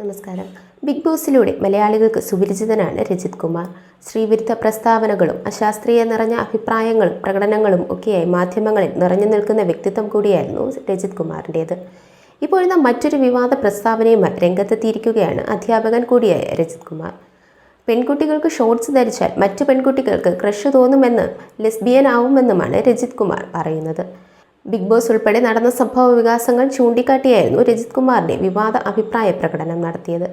നമസ്കാരം. ബിഗ് ബോസിലൂടെ മലയാളികൾക്ക് സുപരിചിതനാണ് രജിത് കുമാർ. ശ്രീവിരുദ്ധ പ്രസ്താവനകളും അശാസ്ത്രീയ നിറഞ്ഞ അഭിപ്രായങ്ങളും പ്രകടനങ്ങളും ഒക്കെയായി മാധ്യമങ്ങളിൽ നിറഞ്ഞു നിൽക്കുന്ന വ്യക്തിത്വം കൂടിയായിരുന്നു രജിത് കുമാറിന്റേത്. ഇപ്പോഴിതാ മറ്റൊരു വിവാദ പ്രസ്താവനയുമായി രംഗത്തെത്തിയിരിക്കുകയാണ് അധ്യാപകൻ കൂടിയായ രജിത് കുമാർ. പെൺകുട്ടികൾക്ക് ഷോർട്സ് ധരിച്ചാൽ മറ്റു പെൺകുട്ടികൾക്ക് ക്രഷ് തോന്നുമെന്ന് ലെസ്ബിയൻ ആവുമെന്നുമാണ് രജിത് കുമാർ പറയുന്നത്. ബിഗ് ബോസ് ഉൾപ്പെടെ നടന്ന സംഭവ വികാസങ്ങൾ ചൂണ്ടിക്കാട്ടിയായിരുന്നു രജിത് കുമാറിന്റെ വിവാദ അഭിപ്രായ പ്രകടനം നടത്തിയത്.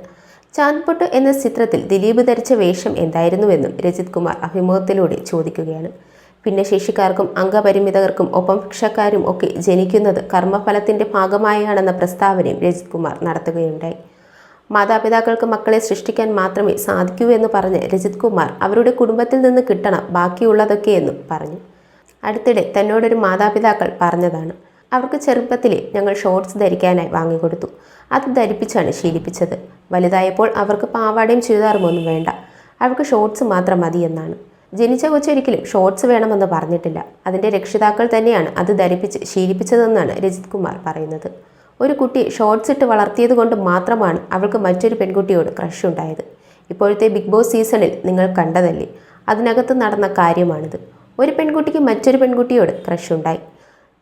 ചാൻപൊട്ട് എന്ന ചിത്രത്തിൽ ദിലീപ് ധരിച്ച വേഷം എന്തായിരുന്നുവെന്നും രജിത് കുമാർ അഭിമുഖത്തിലൂടെ ചോദിക്കുകയാണ്. ഭിന്നശേഷിക്കാർക്കും അംഗപരിമിതർക്കും ഒപ്പം ഭിക്ഷക്കാരും ഒക്കെ ജനിക്കുന്നത് കർമ്മഫലത്തിന്റെ ഭാഗമായാണെന്ന പ്രസ്താവനയും രജിത് കുമാർ നടത്തുകയുണ്ടായി. മാതാപിതാക്കൾക്ക് മക്കളെ സൃഷ്ടിക്കാൻ മാത്രമേ സാധിക്കൂ എന്ന് പറഞ്ഞ് രജിത് കുമാർ അവരുടെ കുടുംബത്തിൽ നിന്ന് കിട്ടണം ബാക്കിയുള്ളതൊക്കെയെന്നും പറഞ്ഞു. അടുത്തിടെ തന്നോടൊരു മാതാപിതാക്കൾ പറഞ്ഞതാണ്. അവർക്ക് ചെറുപ്പത്തിലെ ഞങ്ങൾ ഷോർട്സ് ധരിക്കാനായി വാങ്ങിക്കൊടുത്തു. അത് ധരിപ്പിച്ചാണ് ശീലിപ്പിച്ചത്. വലുതായപ്പോൾ അവർക്ക് പാവാടയും ചുരിദാറും ഒന്നും വേണ്ട. അവർക്ക് ഷോർട്സ് മാത്രം മതി എന്നാണ്. ജനിച്ച കൊച്ചൊരിക്കലും ഷോർട്സ് വേണമെന്ന് പറഞ്ഞിട്ടില്ല. അതിന്റെ രക്ഷിതാക്കൾ തന്നെയാണ് അത് ധരിപ്പിച്ച് ശീലിപ്പിച്ചതെന്നാണ് രജിത് കുമാർ പറയുന്നത്. ഒരു കുട്ടി ഷോർട്സ് ഇട്ട് വളർത്തിയത് കൊണ്ട് മാത്രമാണ് അവൾക്ക് മറ്റൊരു പെൺകുട്ടിയോട് ക്രഷ് ഉണ്ടായത്. ഇപ്പോഴത്തെ ബിഗ് ബോസ് സീസണിൽ നിങ്ങൾ കണ്ടതല്ലേ? അതിനകത്ത് നടന്ന കാര്യമാണിത്. ഒരു പെൺകുട്ടിക്ക് മറ്റൊരു പെൺകുട്ടിയോട് ക്രഷ് ഉണ്ടായി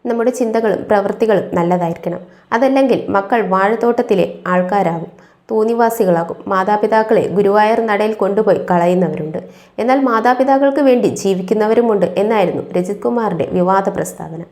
നമ്മുടെ ചിന്തകളും പ്രവൃത്തികളും നല്ലതായിരിക്കണം. അതല്ലെങ്കിൽ മക്കൾ വാഴത്തോട്ടത്തിലെ ആൾക്കാരാകും. തോന്നിവാസികളാകും. മാതാപിതാക്കളെ ഗുരുവായൂർ നടയിൽ കൊണ്ടുപോയി കളയുന്നവരുണ്ട്. എന്നാൽ മാതാപിതാക്കൾക്ക് വേണ്ടി ജീവിക്കുന്നവരുമുണ്ട് എന്നായിരുന്നു രജിത് കുമാറിന്റെ വിവാദ പ്രസ്താവന.